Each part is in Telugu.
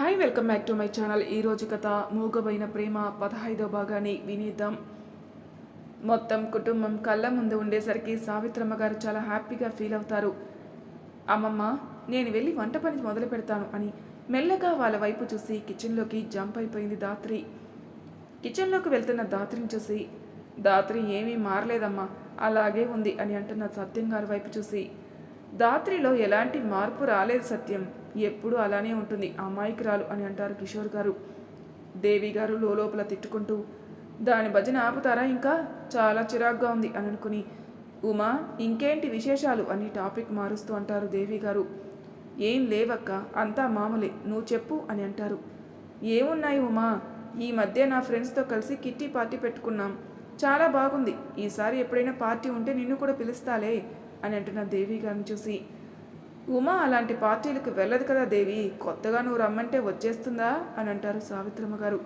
Hi welcome back to my channel ఈ రోజు కథ మూగబోయిన ప్రేమ పదహైదో భాగాన్ని వినిద్దాం. మొత్తం కుటుంబం కళ్ళ ముందు ఉండేసరికి సావిత్రమ్మ గారు చాలా హ్యాపీగా ఫీల్ అవుతారు. అమ్మమ్మ నేను వెళ్ళి వంట పని మొదలు పెడతాను అని మెల్లగా వాళ్ళ వైపు చూసి కిచెన్లోకి జంప్ అయిపోయింది దాత్రి. కిచెన్లోకి వెళ్తున్న దాత్రిని చూసి దాత్రి ఏమీ మారలేదమ్మా అలాగే ఉంది అని అంటున్న సత్యం గారి వైపు చూసి దాత్రిలో ఎలాంటి మార్పు రాలేదు సత్యం. ఎప్పుడూ అలానే ఉంటుంది. అమాయకురాలు అని అంటారు కిషోర్ గారు. దేవి గారు లోపల తిట్టుకుంటూ దాని భజన ఆపుతారా ఇంకా? చాలా చిరాగ్గా ఉంది అని అనుకుని ఉమా ఇంకేంటి విశేషాలు? అని టాపిక్ మారుస్తూ అంటారు దేవి గారు. ఏం లేవక్క అంతా మామూలే నువ్వు చెప్పు అని అంటారు. ఏమున్నాయి ఉమా ఈ మధ్య నా ఫ్రెండ్స్తో కలిసి కిట్టి పార్టీ పెట్టుకున్నాం. చాలా బాగుంది ఈసారి ఎప్పుడైనా పార్టీ ఉంటే నిన్ను కూడా పిలుస్తాలే అని అంటున్న దేవి గారిని చూసి ఉమా అలాంటి పార్టీలకు వెళ్ళదు కదా దేవి కొత్తగా నువ్వు రమ్మంటే వచ్చేస్తుందా? అని అంటారు సావిత్రమ్మ గారు.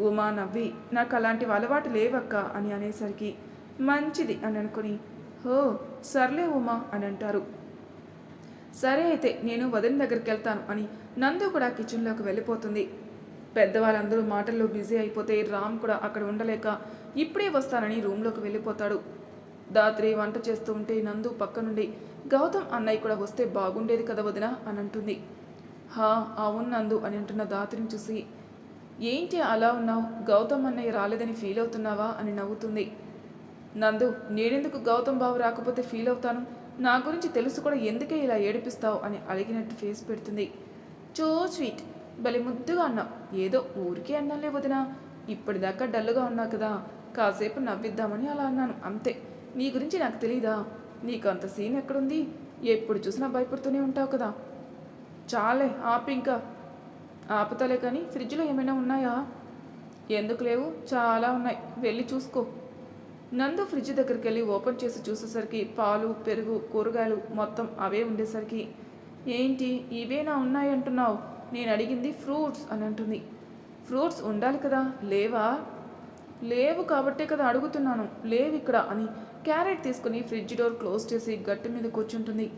ఉమా నవ్వి నాకు అలాంటి అలవాటు లేవక్క అని అనేసరికి మంచిది అని అనుకుని హో సర్లే ఉమా అని అంటారు. సరే అయితే నేను వదిన దగ్గరికి వెళ్తాను అని నందు కూడా కిచెన్లోకి వెళ్ళిపోతుంది. పెద్దవాళ్ళందరూ మాటల్లో బిజీ అయిపోతే రామ్ కూడా అక్కడ ఉండలేక ఇప్పుడే వస్తానని రూమ్లోకి వెళ్ళిపోతాడు. దాత్రి వంట చేస్తూ ఉంటే నందు పక్క నుండి గౌతమ్ అన్నయ్య కూడా వస్తే బాగుండేది కదా వదిన అని అంటుంది. హా అవును నందు అని అంటున్న దాత్రిని చూసి. ఏంటి అలా ఉన్నావు? గౌతమ్ అన్నయ్య రాలేదని ఫీల్ అవుతున్నావా అని నవ్వుతుంది. నందు నేనెందుకు గౌతమ్ బాబు రాకపోతే ఫీల్ అవుతాను? నా గురించి తెలుసు కూడా ఎందుకే ఇలా ఏడిపిస్తావు అని అడిగినట్టు ఫేస్ పెడుతుంది. చో స్వీట్ భలే ముద్దుగా అన్నావు. ఏదో ఊరికే అన్నాలే వదినా. ఇప్పటిదాకా డల్లుగా ఉన్నావు కదా. కాసేపు నవ్విద్దామని అలా అన్నాను. అంతే. నీ గురించి నాకు తెలీదా? నీకు అంత సీన్ ఎక్కడుంది? ఎప్పుడు చూసినా భయపడుతూనే ఉంటావు కదా. చాలే ఆపు ఇంకా. ఆపుతలే కానీ ఫ్రిడ్జ్లో ఏమైనా ఉన్నాయా? ఎందుకు లేవు? చాలా ఉన్నాయి. వెళ్ళి చూసుకో. నందు ఫ్రిడ్జ్ దగ్గరికి వెళ్ళి ఓపెన్ చేసి చూసేసరికి పాలు పెరుగు కూరగాయలు మొత్తం అవే ఉండేసరికి ఏంటి? ఇవేనా ఉన్నాయంటున్నావు నేను అడిగింది ఫ్రూట్స్ అని అంటుంది. ఫ్రూట్స్ ఉండాలి కదా? లేవా? లేవు కాబట్టే కదా అడుగుతున్నాను. లేవు ఇక్కడ అని క్యారెట్ తీసుకుని ఫ్రిడ్జ్ డోర్ క్లోజ్ చేసి గట్టు మీద కూర్చుంటుంది.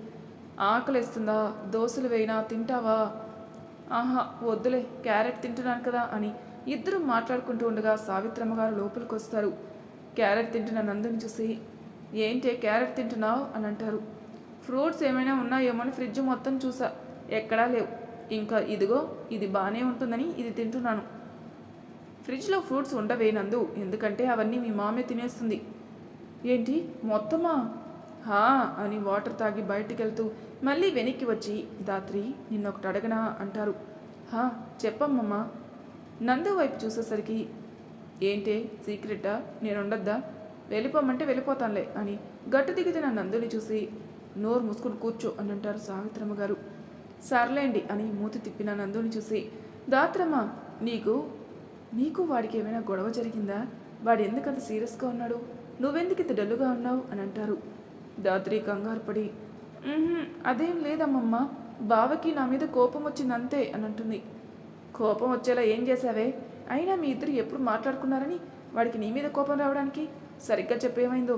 ఆకలిస్తుందా? దోశలు వేయినా తింటావా? ఆహా వద్దులే క్యారెట్ తింటున్నాను కదా అని ఇద్దరు మాట్లాడుకుంటూ ఉండగా సావిత్రమ్మ గారు లోపలికి వస్తారు. క్యారెట్ తింటున్న నందుని చూసి ఏంటే క్యారెట్ తింటున్నావు? అని అంటారు. ఫ్రూట్స్ ఏమైనా ఉన్నాయేమో అని ఫ్రిడ్జ్ మొత్తం చూసా. ఎక్కడా లేవు. ఇంకా ఇదిగో ఇది బాగానే ఉంటుందని ఇది తింటున్నాను. ఫ్రిడ్జ్లో ఫ్రూట్స్ ఉండవే నందు. ఎందుకంటే అవన్నీ మీ మామే తినేస్తుంది. ఏంటి? మొత్తమా? హా అని వాటర్ తాగి బయటికి వెళ్తూ మళ్ళీ వెనక్కి వచ్చి దాత్రి నిన్నొకటి అడగనా? అంటారు. హా చెప్పమ్మమ్మా. నందు వైపు చూసేసరికి ఏంటే? సీక్రెటా? నేనుండొద్దా? వెళ్ళిపోమంటే వెళ్ళిపోతానులే అని గట్టు దిగుతున్న నందుని చూసి నోరు మూసుకుని కూర్చో అని అంటారు సావిత్రమ్మ గారు. సర్లేండి అని మూతి తిప్పిన నందుని చూసి దాత్రమ్మ నీకు నీకు వాడికి ఏమైనా గొడవ జరిగిందా? వాడు ఎందుకంత సీరియస్గా ఉన్నాడు? నువ్వెందుకు ఇంత డల్లుగా ఉన్నావు అని అంటారు. దాత్రి కంగారు పడి అదేం లేదమ్మమ్మ. బావకి నా మీద కోపం వచ్చింది అంతే అని అంటుంది. కోపం వచ్చేలా ఏం చేశావే? అయినా మీ ఇద్దరు ఎప్పుడు మాట్లాడుకున్నారని? వాడికి నీ మీద కోపం రావడానికి సరిగ్గా చెప్పేమైందో?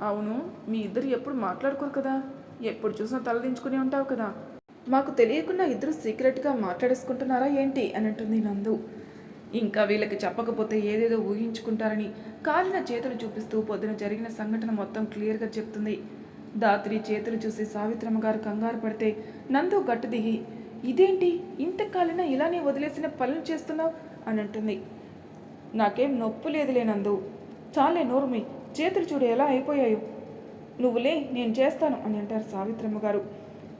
అవును మీ ఇద్దరు ఎప్పుడు మాట్లాడుకోరు కదా. ఎప్పుడు చూసినా తలదించుకుని ఉంటావు కదా. మాకు తెలియకుండా ఇద్దరు సీక్రెట్గా మాట్లాడేసుకుంటున్నారా ఏంటి? అని అంటుంది నందు. ఇంకా వీళ్ళకి చెప్పకపోతే ఏదేదో ఊహించుకుంటారని కాలిన చేతులు చూపిస్తూ పొద్దున జరిగిన సంఘటన మొత్తం క్లియర్గా చెప్తుంది. దాత్రి చేతులు చూసి సావిత్రమ్మ గారు కంగారు పడితే నందు గట్టు దిగి ఇదేంటి? ఇంత కాలిన ఇలానే వదిలేసిన పనులు చేస్తున్నావు? అని అంటుంది. నాకేం నొప్పు లేదులే నందు. చాలే నోరుమి. చేతులు చూడు ఎలా అయిపోయాయో. నువ్వులే నేను చేస్తాను అని అంటారు సావిత్రమ్మ గారు.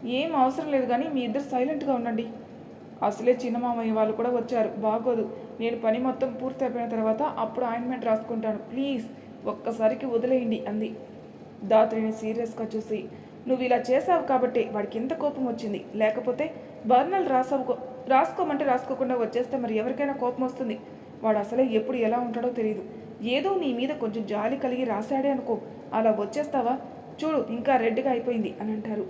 ఏం అవసరం లేదు కానీ మీ ఇద్దరు సైలెంట్గా ఉండండి. అసలే చిన్న మామయ్య వాళ్ళు కూడా వచ్చారు. బాగోదు. నేను పని మొత్తం పూర్తి అయిపోయిన తర్వాత అప్పుడు ఆయింట్మెంట్ రాసుకుంటాను. ప్లీజ్ ఒక్కసారికి వదిలేయండి అంది. దాత్రిని సీరియస్గా చూసి నువ్వు ఇలా చేసావు కాబట్టి వాడికి ఇంత కోపం వచ్చింది. లేకపోతే బర్నల్ రాసావు రాసుకోమంటే రాసుకోకుండా వచ్చేస్తే మరి ఎవరికైనా కోపం వస్తుంది. వాడు అసలే ఎప్పుడు ఎలా ఉంటాడో తెలియదు ఏదో నీ మీద కొంచెం జాలి కలిగి రాశాడే అనుకో. అలా వచ్చేస్తావా? చూడు ఇంకా రెడ్గా అయిపోయింది అని అంటారు.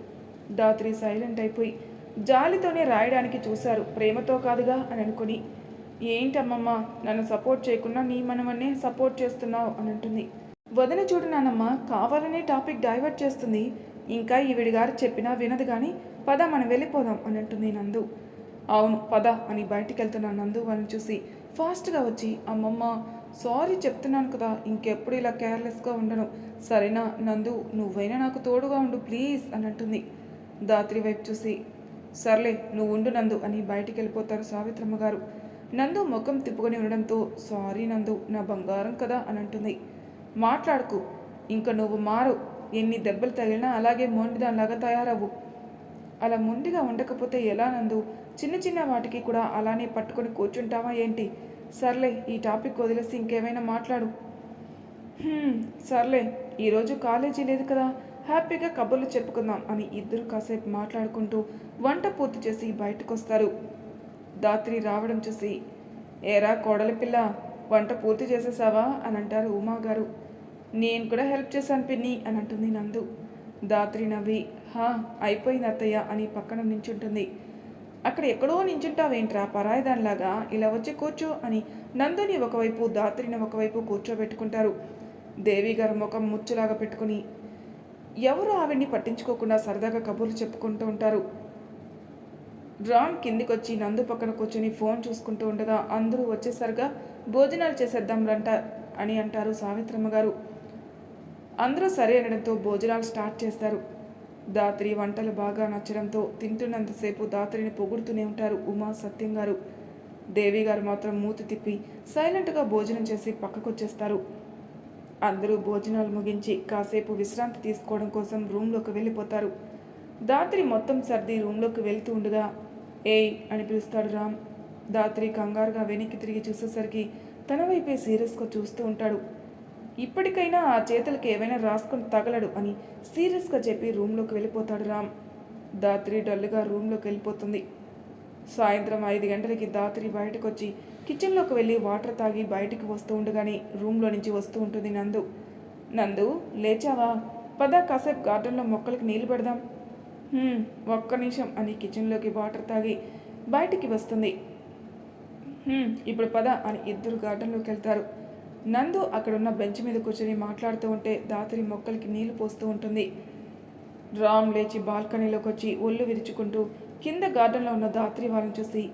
దాత్రి సైలెంట్ అయిపోయి జాలితోనే రాయడానికి చూశారు. ప్రేమతో కాదుగా అని అనుకుని ఏంటమ్మమ్మ? నన్ను సపోర్ట్ చేయకుండా నీ మనమన్నే సపోర్ట్ చేస్తున్నావు అని అంటుంది వదిన చూడు నానమ్మ కావాలనే టాపిక్ డైవర్ట్ చేస్తుంది. ఇంకా ఈవిడి గారు చెప్పినా వినదు కానీ పద మనం వెళ్ళిపోదాం అని అంటుంది నందు. అవును పద అని బయటికి వెళ్తున్న నందు వాళ్ళని చూసి ఫాస్ట్గా వచ్చి అమ్మమ్మ సారీ చెప్తున్నాను కదా ఇంకెప్పుడు ఇలా కేర్లెస్గా ఉండను. సరేనా నందు నువ్వైనా నాకు తోడుగా ఉండు ప్లీజ్ అని అంటుంది దాత్రి వైపు చూసి సర్లే నువ్వు ఉండు నందు అని బయటికి వెళ్ళిపోతారు సావిత్రమ్మ గారు. నందు ముఖం తిప్పుకొని ఉండడంతో సారీ నందు నా బంగారం కదా అని అంటుంది. మాట్లాడుకు ఇంక నువ్వు మారు ఎన్ని దెబ్బలు తగిలినా అలాగే మొండిదానిలాగా తయారవు అలా మొండిగా ఉండకపోతే ఎలా నందు? చిన్న చిన్న వాటికి కూడా అలానే పట్టుకొని కూర్చుంటావా ఏంటి? సర్లే ఈ టాపిక్ వదిలేసి ఇంకేమైనా మాట్లాడు. సర్లే ఈరోజు కాలేజీ లేదు కదా హ్యాపీగా కబుర్లు చెప్పుకుందాం అని ఇద్దరు కాసేపు మాట్లాడుకుంటూ వంట పూర్తి చేసి బయటకు వస్తారు దాత్రి రావడం చూసి ఏరా కోడలిపిల్ల వంట పూర్తి చేసేసావా? అని అంటారు ఉమా గారు. నేను కూడా హెల్ప్ చేశాను పిన్ని అని అంటుంది నందు. దాత్రి నవ్వి హా అయిపోయింది అత్తయ్య అని పక్కన నించుంటుంది. అక్కడ ఎక్కడో నించుంటావేంట్రా పరాయిదానిలాగా? ఇలా వచ్చి కూర్చో అని నందుని ఒకవైపు దాత్రిని ఒకవైపు కూర్చోబెట్టుకుంటారు. దేవి గారు ముఖం ముచ్చులాగా పెట్టుకుని ఎవరు ఆవిడ్ని పట్టించుకోకుండా సరదాగా కబుర్లు చెప్పుకుంటూ ఉంటారు? రామ్ కిందికొచ్చి నందు పక్కన కూర్చొని ఫోన్ చూసుకుంటూ ఉండగా అందరూ వచ్చేసరిగా భోజనాలు చేసేద్దాం రంట అని అంటారు సావిత్రమ్మ గారు. అందరూ సరే అనడంతో భోజనాలు స్టార్ట్ చేస్తారు. దాత్రి వంటలు బాగా నచ్చడంతో తింటున్నంతసేపు దాత్రిని పొగుడుతూనే ఉంటారు ఉమా సత్యం గారు. దేవి గారు మాత్రం మూతి తిప్పి సైలెంట్గా భోజనం చేసి పక్కకొచ్చేస్తారు. అందరూ భోజనాలు ముగించి కాసేపు విశ్రాంతి తీసుకోవడం కోసం రూమ్లోకి వెళ్ళిపోతారు. దాత్రి మొత్తం సర్ది రూమ్లోకి వెళ్తూ ఉండగా ఏయ్ అని పిలుస్తాడు రామ్. దాత్రి కంగారుగా వెనక్కి తిరిగి చూసేసరికి తన వైపే సీరియస్గా చూస్తూ ఉంటాడు. ఇప్పటికైనా ఆ చేతులకి ఏమైనా రాసుకొని తగలడు అని సీరియస్గా చెప్పి రూమ్లోకి వెళ్ళిపోతాడు రామ్. దాత్రి డల్లుగా రూమ్లోకి వెళ్ళిపోతుంది. సాయంత్రం ఐదు గంటలకి దాత్రి బయటకు వచ్చి కిచెన్లోకి వెళ్ళి వాటర్ తాగి బయటికి వస్తూ ఉండగానే రూమ్లో నుంచి వస్తూ ఉంటుంది నందు. నందు లేచావా? పద కాసేపు గార్డెన్లో మొక్కలకి నీళ్ళు పెడదాం. ఒక్క నిమిషం అని కిచెన్లోకి వాటర్ తాగి బయటికి వస్తుంది. ఇప్పుడు పద అని ఇద్దరు గార్డెన్లోకి వెళ్తారు. నందు అక్కడున్న బెంచ్ మీద కూర్చొని మాట్లాడుతూ ఉంటే దాత్రి మొక్కలకి నీళ్ళు పోస్తూ ఉంటుంది. రామ్ లేచి బాల్కనీలోకి వచ్చి ఒళ్ళు విరుచుకుంటూ కింద గార్డెన్లో ఉన్న దాత్రి వాళ్ళని చూసి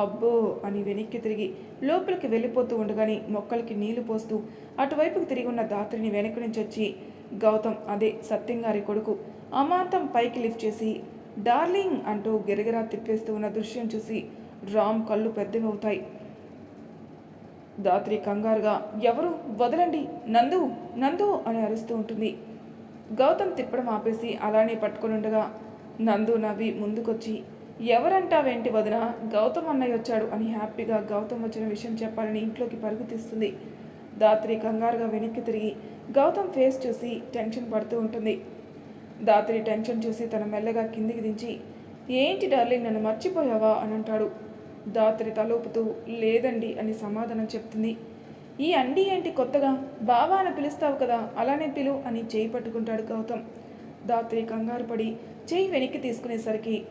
అబ్బో అని వెనక్కి తిరిగి లోపలికి వెళ్ళిపోతూ ఉండగానే మొక్కలకి నీళ్ళు పోస్తూ అటువైపుకి తిరిగి ఉన్న దాత్రిని వెనక నుంచి వచ్చి గౌతమ్ అదే సత్యంగారి కొడుకు. అమాంతం పైకి లిఫ్ట్ చేసి డార్లింగ్ అంటూ గిరగిరా తిప్పేస్తూ ఉన్న దృశ్యం చూసి రామ్ కళ్ళు పెద్దవవుతాయి. దాత్రి కంగారుగా ఎవరు? వదలండి. నందు నందు అని అరుస్తూ ఉంటుంది. గౌతమ్ తిప్పడం ఆపేసి అలానే పట్టుకొని ఉండగా నందు నవ్వి ముందుకొచ్చి ఎవరంటావేంటి వదిన? గౌతమ్ అన్నయ్య వచ్చాడు అని హ్యాపీగా గౌతమ్ వచ్చిన విషయం చెప్పాలని ఇంట్లోకి పరుగు తీస్తుంది. దాత్రి కంగారుగా వెనక్కి తిరిగి గౌతమ్ ఫేస్ చూసి టెన్షన్ పడుతూ ఉంటుంది. దాత్రి టెన్షన్ చూసి తన మెల్లగా కిందికి దించి ఏంటి డార్లింగ్ నన్ను మర్చిపోయావా? అని అంటాడు. దాత్రి తలూపుతూ లేదండి అని సమాధానం చెప్తుంది. ఈ అండి ఏంటి కొత్తగా? బావా అని పిలుస్తావు కదా అలానే పిలు అని చేయి పట్టుకుంటాడు గౌతమ్. దాత్రి కంగారు పడి చేయి వెనక్కి తీసుకునేసరికి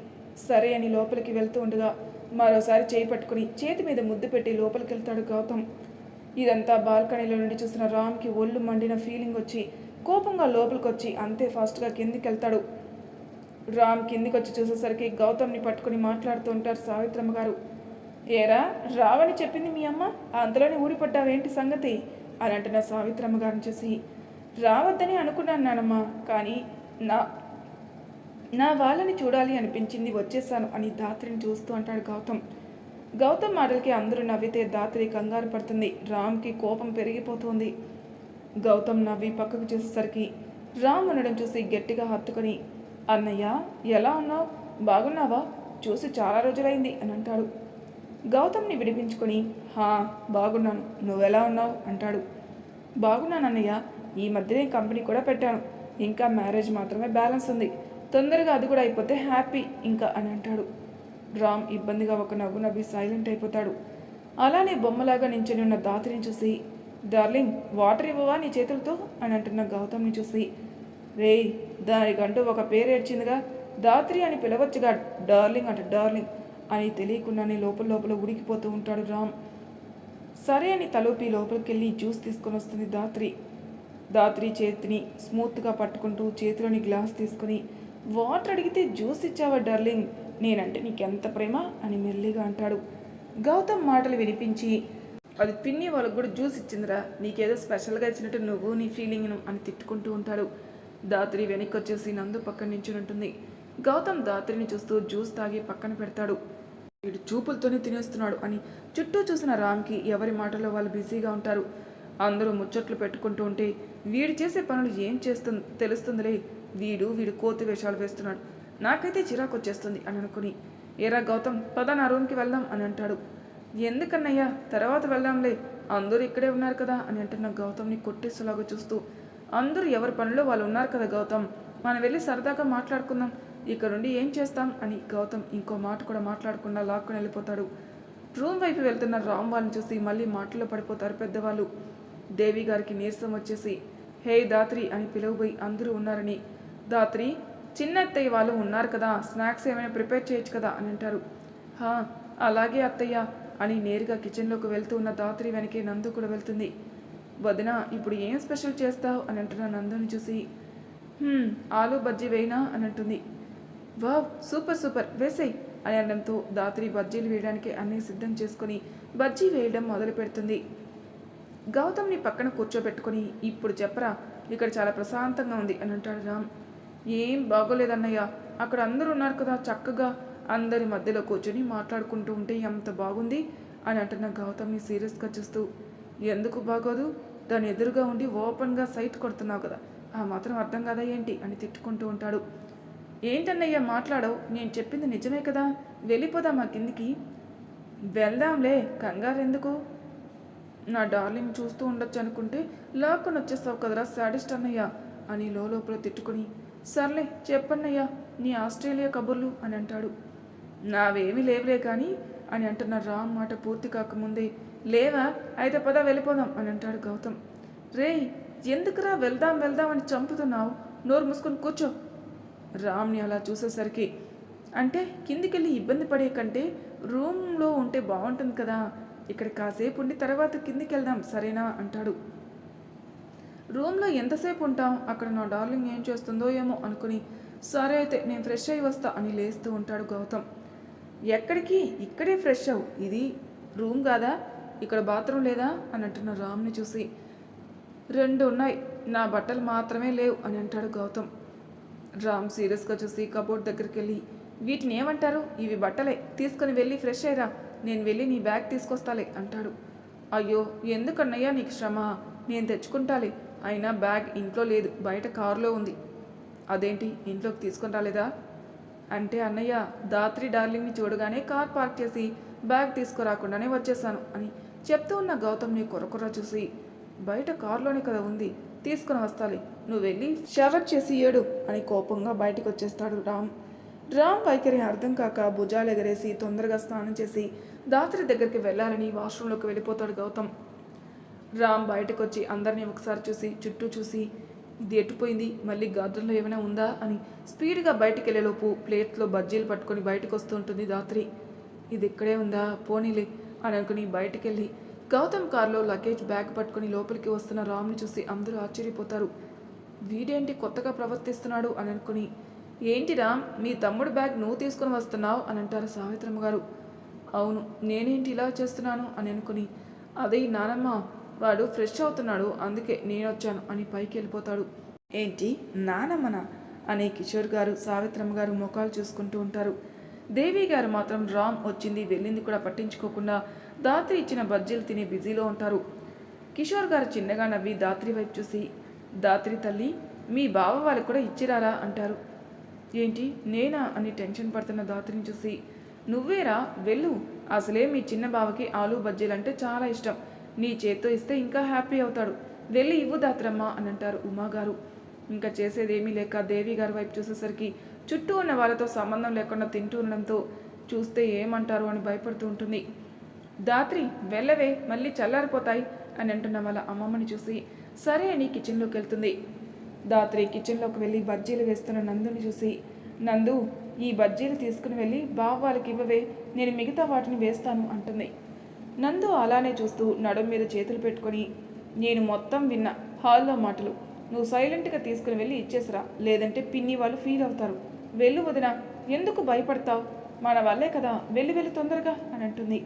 సరే అని లోపలికి వెళ్తూ ఉండగా మరోసారి చేయి పట్టుకుని చేతి మీద ముద్దు పెట్టి లోపలికి వెళ్తాడు గౌతమ్. ఇదంతా బాల్కనీలో నుండి చూసిన రామ్కి ఒళ్ళు మండిన ఫీలింగ్ వచ్చి కోపంగా లోపలికి వచ్చి అంతే ఫాస్ట్గా కిందికి వెళ్తాడు రామ్ కిందికి వచ్చి చూసేసరికి గౌతమ్ని పట్టుకుని మాట్లాడుతూ ఉంటారు సావిత్రమ్మ గారు. ఏరా రావని చెప్పింది మీ అమ్మ? అంతలోనే ఊడిపడ్డావేంటి సంగతి? అని అంటున్న సావిత్రమ్మ గారిని చూసి. రావద్దని అనుకున్నాను నానమ్మా కానీ నా నా వాళ్ళని చూడాలి అనిపించింది వచ్చేసాను అని దాత్రిని చూస్తూ అంటాడు గౌతమ్. గౌతమ్ మాటలకి అందరూ నవ్వితే దాత్రి కంగారు పడుతుంది. రామ్కి కోపం పెరిగిపోతుంది. గౌతమ్ నవ్వి పక్కకు చూసేసరికి రామ్ ఉండడం చూసి గట్టిగా హత్తుకొని అన్నయ్య ఎలా ఉన్నావు? బాగున్నావా? చూసి చాలా రోజులైంది అని అంటాడు. గౌతమ్ని విడిపించుకొని హా బాగున్నాను. నువ్వెలా ఉన్నావు? అంటాడు. బాగున్నాను అన్నయ్య ఈ మధ్యనే కంపెనీ కూడా పెట్టాను. ఇంకా మ్యారేజ్ మాత్రమే బ్యాలెన్స్ ఉంది. తొందరగా అది కూడా అయిపోతే హ్యాపీ ఇంకా అని అంటాడు. రామ్ ఇబ్బందిగా ఒక నవ్వు నవ్వి సైలెంట్ అయిపోతాడు. అలానే బొమ్మలాగా నించుని ఉన్న దాతిని చూసి డార్లింగ్ వాటర్ ఇవ్వవా నీ చేతులతో? అని అంటున్న గౌతమ్ని చూసి రేయ్ దానికంటూ ఒక పేరు ఏడ్చిందిగా. దాత్రి అని పిలవచ్చుగా డార్లింగ్ అంట డార్లింగ్ అని తెలియకుండానే లోపల లోపల ఉడికిపోతూ ఉంటాడు రామ్. సరే అని తలూపి లోపలికి వెళ్ళి జ్యూస్ తీసుకొని వస్తుంది దాత్రి. దాత్రి చేతిని స్మూత్గా పట్టుకుంటూ చేతిలోని గ్లాస్ తీసుకుని వాటర్ అడిగితే జ్యూస్ ఇచ్చావా డార్లింగ్? నేనంటే నీకెంత ప్రేమ? అని మెల్లిగా అంటాడు. గౌతమ్ మాటలు వినిపించి అది పిన్ని వాళ్ళకు కూడా జ్యూస్ ఇచ్చిందిరా. నీకేదో స్పెషల్గా ఇచ్చినట్టు నువ్వు నీ ఫీలింగ్ను అని తిట్టుకుంటూ ఉంటాడు. దాత్రి వెనక్కి వచ్చేసి నందు పక్కన నించుని ఉంటుంది గౌతమ్ దాత్రిని చూస్తూ జ్యూస్ తాగి పక్కన పెడతాడు. వీడు చూపులతోనే తినేస్తున్నాడు అని చుట్టూ చూసిన రామ్కి ఎవరి మాటల్లో వాళ్ళు బిజీగా ఉంటారు. అందరూ ముచ్చట్లు పెట్టుకుంటూ ఉంటే వీడు చేసే పనులు ఏం చేస్తుంది తెలుస్తుందిలే. వీడు వీడు కోతి వేషాలు వేస్తున్నాడు. నాకైతే చిరాకు వచ్చేస్తుంది అని అనుకుని ఏరా గౌతమ్ పద నా రూమ్కి వెళ్దాం అని అంటాడు. ఎందుకన్నయ్యా? తర్వాత వెళ్దాంలే. అందరూ ఇక్కడే ఉన్నారు కదా అని అంటున్న గౌతమ్ని కొట్టేసేలాగా చూస్తూ. అందరూ ఎవరి పనిలో వాళ్ళు ఉన్నారు కదా గౌతమ్? మనం వెళ్ళి సరదాగా మాట్లాడుకుందాం. ఇక్కడ నుండి ఏం చేస్తాం అని గౌతమ్ ఇంకో మాట కూడా మాట్లాడకుండా లాక్కుని వెళ్ళిపోతాడు. రూమ్ వైపు వెళ్తున్న రామ్ వాళ్ళని చూసి మళ్ళీ మాటల్లో పడిపోతారు పెద్దవాళ్ళు. దేవి గారికి నీరసం వచ్చేసి హే దాత్రి అని పిలువబోయి అందరూ ఉన్నారని. దాత్రి చిన్న అత్తయ్య వాళ్ళు ఉన్నారు కదా స్నాక్స్ ఏమైనా ప్రిపేర్ చేయొచ్చు కదా అని అంటారు. హా అలాగే అత్తయ్య. అని నేరుగా కిచెన్లోకి వెళ్తూ ఉన్న దాత్రి వెనకే నందు కూడా వెళ్తుంది. వదిన ఇప్పుడు ఏం స్పెషల్ చేస్తావు? అని అంటున్న నందుని చూసి ఆలు బజ్జీ వేయినా అని అంటుంది. వావ్ సూపర్ సూపర్ వేసేయ్ అని అనడంతో దాత్రి బజ్జీలు వేయడానికి అన్నీ సిద్ధం చేసుకొని బజ్జీ వేయడం మొదలు పెడుతుంది. గౌతమ్ని పక్కన కూర్చోబెట్టుకొని ఇప్పుడు చెప్పరా? ఇక్కడ చాలా ప్రశాంతంగా ఉంది అని అంటాడు రామ్. ఏం బాగోలేదన్నయ్య. అక్కడ అందరూ ఉన్నారు కదా చక్కగా. అందరి మధ్యలో కూర్చొని మాట్లాడుకుంటూ ఉంటే ఎంత బాగుంది అని అంటున్న గౌతమ్ని సీరియస్గా చూస్తూ ఎందుకు బాగోదు? దాని ఎదురుగా ఉండి ఓపెన్గా సైట్ కొడుతున్నావు కదా ఆ మాత్రం అర్థం కదా ఏంటి? అని తిట్టుకుంటూ ఉంటాడు. ఏంటన్నయ్య మాట్లాడవు. నేను చెప్పింది నిజమే కదా. వెళ్ళిపోదామా కిందికి. వెళ్దాంలే. కంగారు ఎందుకు నా డార్లింగ్ చూస్తూ ఉండొచ్చు అనుకుంటే లాక్కొని వచ్చేస్తావు కదరా సాడిస్ట్ అన్నయ్య అని లోపల తిట్టుకుని సర్లే చెప్పన్నయ్యా నీ ఆస్ట్రేలియా కబుర్లు అని అంటాడు. నావేమీ లేవులే కానీ అని అంటున్న రామ్ మాట పూర్తి కాకముందే లేవా? అయితే పద వెళ్ళిపోదాం అని అంటాడు గౌతమ్. రేయ్ ఎందుకురా వెళ్దాం వెళ్దాం అని చంపుతున్నావు? నోరు మూసుకొని కూర్చో. రామ్ని అలా చూసేసరికి అంటే కిందికెళ్ళి ఇబ్బంది పడే కంటే రూమ్లో ఉంటే బాగుంటుంది కదా ఇక్కడ కాసేపు ఉండి తర్వాత కిందికి వెళ్దాం సరేనా? అంటాడు. రూమ్లో ఎంతసేపు ఉంటాం అక్కడ నా డార్లింగ్ ఏం చేస్తుందో ఏమో అనుకుని సరే అయితే నేను ఫ్రెష్ అయ్యి వస్తా అని లేస్తూ ఉంటాడు గౌతమ్. ఎక్కడికి? ఇక్కడే ఫ్రెష్ అవు. ఇది రూమ్ కాదా? ఇక్కడ బాత్రూమ్ లేదా? అని అంటున్న రామ్ని చూసి రెండు ఉన్నాయి. నా బట్టలు మాత్రమే లేవు అని అంటాడు గౌతమ్. రామ్ సీరియస్గా చూసి కబోర్డ్ దగ్గరికి వెళ్ళి వీటిని ఏమంటారు? ఇవి బట్టలే. తీసుకొని వెళ్ళి ఫ్రెష్ అయ్యరా. నేను వెళ్ళి నీ బ్యాగ్ తీసుకొస్తాలే అంటాడు. అయ్యో ఎందుకన్నయ్యా నీకు శ్రమ? నేను తెచ్చుకుంటాలే. అయినా బ్యాగ్ ఇంట్లో లేదు. బయట కారులో ఉంది. అదేంటి? ఇంట్లోకి తీసుకొని రాలేదా? అంటే అన్నయ్య దాత్రి డార్లింగ్ని చూడగానే కార్ పార్క్ చేసి బ్యాగ్ తీసుకురాకుండానే వచ్చేసాను అని చెప్తూ ఉన్న గౌతమ్ని కొరకొర చూసి బయట కారులోనే కదా ఉంది తీసుకుని వస్తాలి. నువ్వు వెళ్ళి షవర్ చేసి ఏడు అని కోపంగా బయటికి వచ్చేస్తాడు రామ్. రామ్ వైఖరి అర్థం కాక భుజాలు ఎగరేసి తొందరగా స్నానం చేసి దాత్రి దగ్గరికి వెళ్ళాలని వాష్రూంలోకి వెళ్ళిపోతాడు గౌతమ్. రామ్ బయటకు వచ్చి అందరినీ ఒకసారి చూసి చుట్టూ చూసి ఇది ఎట్టుపోయింది మళ్ళీ గార్డెన్లో ఏమైనా ఉందా అని స్పీడ్గా బయటికి వెళ్ళేలోపు ప్లేట్లో బజ్జీలు పట్టుకొని బయటకు వస్తూ ఉంటుంది దాత్రి ఇది ఇక్కడే ఉందా? పోనీలే అని అనుకుని బయటికి వెళ్ళి గౌతమ్ కారులో లగేజ్ బ్యాగ్ పట్టుకొని లోపలికి వస్తున్న రామ్ని చూసి అందరూ ఆశ్చర్యపోతారు. వీడేంటి కొత్తగా ప్రవర్తిస్తున్నాడు అని అనుకుని ఏంటి రామ్ మీ తమ్ముడు బ్యాగ్ నువ్వు తీసుకొని వస్తున్నావు? అని అంటారు సావిత్రమ్మ గారు. అవును నేనేంటి ఇలా చేస్తున్నాను? అని అనుకుని అదే నానమ్మ వాడు ఫ్రెష్ అవుతున్నాడు అందుకే నేను వచ్చాను అని పైకి వెళ్ళిపోతాడు. ఏంటి? నానమ్మన అని కిషోర్ గారు సావిత్రమ్మ గారు ముఖాలు చూసుకుంటూ ఉంటారు. దేవి గారు మాత్రం రామ్ వచ్చింది వెళ్ళింది కూడా పట్టించుకోకుండా దాత్రి ఇచ్చిన బజ్జీలు తిని బిజీలో ఉంటారు. కిషోర్ గారు చిన్నగా నవ్వి దాత్రి వైపు చూసి దాత్రి తల్లి మీ బావ వాళ్ళు కూడా ఇచ్చిరారా? అంటారు. ఏంటి? నేనా? అని టెన్షన్ పడుతున్న దాత్రిని చూసి నువ్వేరా? వెళ్ళు. అసలే మీ చిన్న బావకి ఆలు బజ్జీలు అంటే చాలా ఇష్టం. నీ చేత్తో ఇస్తే ఇంకా హ్యాపీ అవుతాడు. వెళ్ళి ఇవ్వు దాత్రమ్మ అని అంటారు ఉమాగారు. ఇంకా చేసేదేమీ లేక దేవి గారి వైపు చూసేసరికి చుట్టూ ఉన్న వాళ్ళతో సంబంధం లేకుండా తింటూ ఉండడంతో చూస్తే ఏమంటారు అని భయపడుతూ ఉంటుంది. దాత్రి వెళ్ళవే మళ్ళీ చల్లారిపోతాయి అని అంటున్న వాళ్ళ అమ్మమ్మని చూసి సరే అని కిచెన్లోకి వెళ్తుంది. దాత్రి కిచెన్లోకి వెళ్ళి బజ్జీలు వేస్తున్న నందుని చూసి నందు ఈ బజ్జీలు తీసుకుని వెళ్ళి బావ వాళ్ళకి ఇవ్వవే నేను మిగతా వాటిని వేస్తాను అంటుంది. నందు అలానే చూస్తూ నడుం మీద చేతులు పెట్టుకొని నేను మొత్తం విన్న హాల్లో మాటలు. నువ్వు సైలెంట్గా తీసుకుని వెళ్ళి ఇచ్చేసరా. లేదంటే పిన్ని వాళ్ళు ఫీల్ అవుతారు. వెళ్ళు వదిన. ఎందుకు భయపడతావు? మన వల్లే కదా. వెళ్ళి వెళ్ళి తొందరగా అని అంటుంది.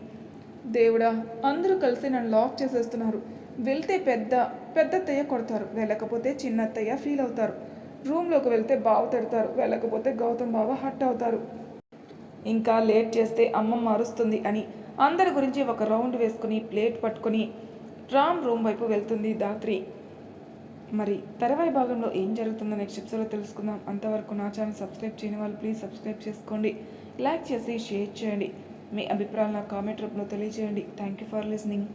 దేవుడా అందరూ కలిసి నన్ను లాక్ చేసేస్తున్నారు. వెళ్తే పెద్ద పెద్దత్తయ్య కొడతారు. వెళ్ళకపోతే చిన్నత్తయ్య ఫీల్ అవుతారు. రూమ్లోకి వెళ్తే బావ తిడతారు. వెళ్ళకపోతే గౌతమ్ బావ హట్ అవుతారు. ఇంకా లేట్ చేస్తే అమ్మమ్మ అరుస్తుంది అని అందరి గురించి ఒక రౌండ్ వేసుకుని ప్లేట్ పట్టుకొని రామ్ రూమ్ వైపు వెళ్తుంది దాత్రి మరి తర్వాయి భాగంలో ఏం జరుగుతుందో నెక్స్ట్ ఎపిసోడ్లో తెలుసుకుందాం. అంతవరకు నా ఛానల్ సబ్స్క్రైబ్ చేయని వాళ్ళు ప్లీజ్ సబ్స్క్రైబ్ చేసుకోండి. లైక్ చేసి షేర్ చేయండి. మీ అభిప్రాయాలు నా కామెంట్ రూపంలో తెలియజేయండి. Thank you for listening